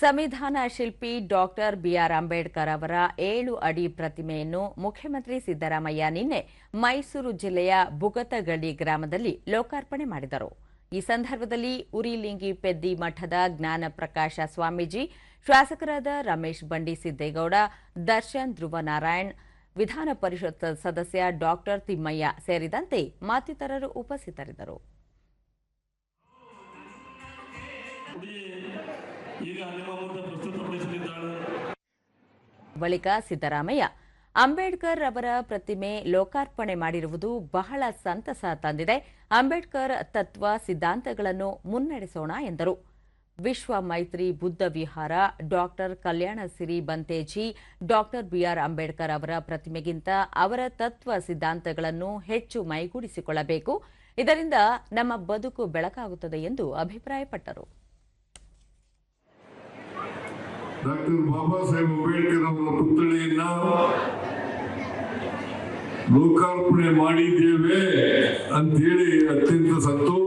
ಸಂವಿಧಾನ ಶಿಲ್ಪಿ doctor B R Ambedkar ಅವರ ಏಳು ಅಡಿ ಪ್ರತಿಮೆಯನ್ನು ಮುಖ್ಯಮಂತ್ರಿ ಸಿದ್ದರಾಮಯ್ಯ ನಿನ್ನೆ ಮೈಸೂರು ಜಿಲ್ಲೆಯ ಬುಗತಗಳ್ಳಿ ಗ್ರಾಮದಲ್ಲಿ ಲೋಕಾರ್ಪಣೆ ಮಾಡಿದರು. ಈ ಸಂದರ್ಭದಲ್ಲಿ ಉರಿಲಿಂಗಿ ಪೆದ್ದಿ ಮಠದ ಜ್ಞಾನ ಪ್ರಕಾಶ ಸ್ವಾಮೀಜಿ, ಶಾಸಕರಾದ ರಮೇಶ್ ಬಂಡಿ ಸಿದ್ದೇಗೌಡ, ದರ್ಶನ್ ಧ್ರುವ ನಾರಾಯಣ್ ವಿಧಾನ ಪರಿಷತ್ ಸದಸ್ಯ ಡಾಕ್ಟರ್ ತಿಮ್ಮಯ್ಯ ಸೇರಿದಂತೆ ಮತ್ತಿತರರು ಉಪಸ್ಥಿತರಿದ್ದರು. ಬಳಿಕ ಸಿದ್ದರಾಮಯ್ಯ, ಅಂಬೇಡ್ಕರ್ ಅವರ ಪ್ರತಿಮೆ ಲೋಕಾರ್ಪಣೆ ಮಾಡಿರುವುದು ಬಹಳ ಸಂತಸ ತಂದಿದೆ. ಅಂಬೇಡ್ಕರ್ ತತ್ವ ಸಿದ್ಧಾಂತಗಳನ್ನು ಮುನ್ನಡೆಸೋಣ ಎಂದರು. Vishwa Maitri Buddha Vihara, doctor Kalyana Siri Bhanteji, doctor B R Ambedkar ಅವರ ಪ್ರತಿಮೆಗಿಂತ ಅವರ ತತ್ವ ಸಿದ್ಧಾಂತಗಳನ್ನು ಹೆಚ್ಚು ಮೈಗೂಡಿಸಿಕೊಳ್ಳಬೇಕು. ಇದರಿಂದ ನಮ್ಮ ಬದುಕು ಬೆಳಕಾಗುತ್ತದೆ ಎಂದು ಅಭಿಪ್ರಾಯಪಟ್ಟರು. ಡಾಕ್ಟರ್ ಬಾಬಾ ಸಾಹೇಬ್ ಅಂಬೇಡ್ಕರ್ ಅವರ ಪುತ್ಥಳಿಯನ್ನ ಲೋಕಾರ್ಪಣೆ ಮಾಡಿದ್ದೇವೆ ಅಂತೇಳಿ ಅತ್ಯಂತ ಸಂತೋಷ